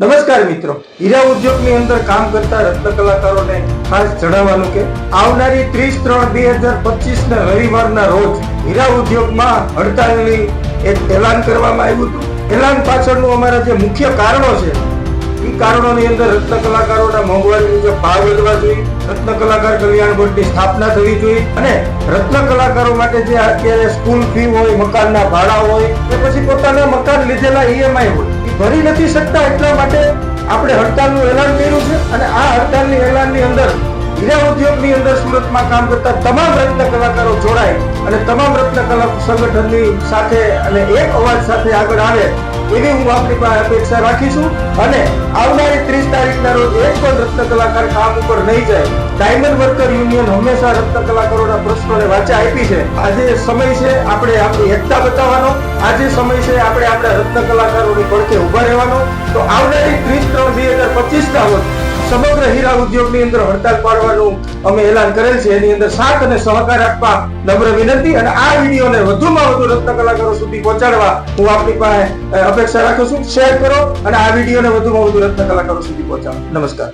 નમસ્કાર મિત્રો. હીરા ઉદ્યોગની અંદર કામ કરતા રત્ન કલાકારોને ખાસ જણાવવાનું કે આવનારી ત્રીસ ત્રણ બે હજાર પચીસ ના રવિવારના રોજ હીરા ઉદ્યોગમાં હડતાલની એક એલાન કરવામાં આવ્યું હતું. એલાન પાછળનું અમારા જે મુખ્ય કારણો છે એ કારણોની અંદર રત્ન કલાકારોના મોંઘવારી મુજબ ભાવ વધવા જોઈએ રત્ન કલાકાર કલ્યાણ બોર્ડની સ્થાપના થવી જોઈએ અને રત્ન કલાકારો માટે જે અત્યારે સ્કૂલ ફી હોય, મકાનના ભાડા હોય કે પછી પોતાના લીધેલા ઈએમઆઈ હોય. એ ભરી નથી શકતા એટલા માટે આપણે હડતાલનું એલાન કર્યું છે અને આ હડતાલની એલાનની અંદર હીરા ઉદ્યોગની અંદર સુરતમાં કામ કરતા તમામ રત્ન કલાકારો જોડાય અને તમામ રત્ન સંગઠનની સાથે અને એક અવાજ સાથે આગળ આવે, એવી હું આપણી પાસે અપેક્ષા રાખીશું અને આવનારી ત્રીસ તારીખના એક પણ રત્ન કલાકાર કામ ઉપર નહીં જાય. ડાયમંડ વર્કર યુનિયન હંમેશા રત્ન કલાકારોના પ્રશ્નોને વાચા આપી છે. આજે સમય છે આપણે આપણી એકતા બતાવવાનો. આજે સમય છે આપણે આપણા રત્ન કલાકારોની પડખે ઊભા રહેવાનો. તો આવનારી ત્રીસ ત્રણ બે સમગ્ર હીરા ઉદ્યોગની અંદર હડતાલ પાડવાનું અમે એલાન કરેલ છે. એની અંદર સાથ અને સહકાર આપવા નમ્ર વિનંતી અને આ વિડીયોને વધુમાં વધુ રત્ન કલાકારો સુધી પહોંચાડવા હું આપની પાસે અપેક્ષા રાખું છું. શેર કરો અને આ વિડીયોને વધુમાં વધુ રત્ન કલાકારો સુધી પહોંચાડો. નમસ્કાર.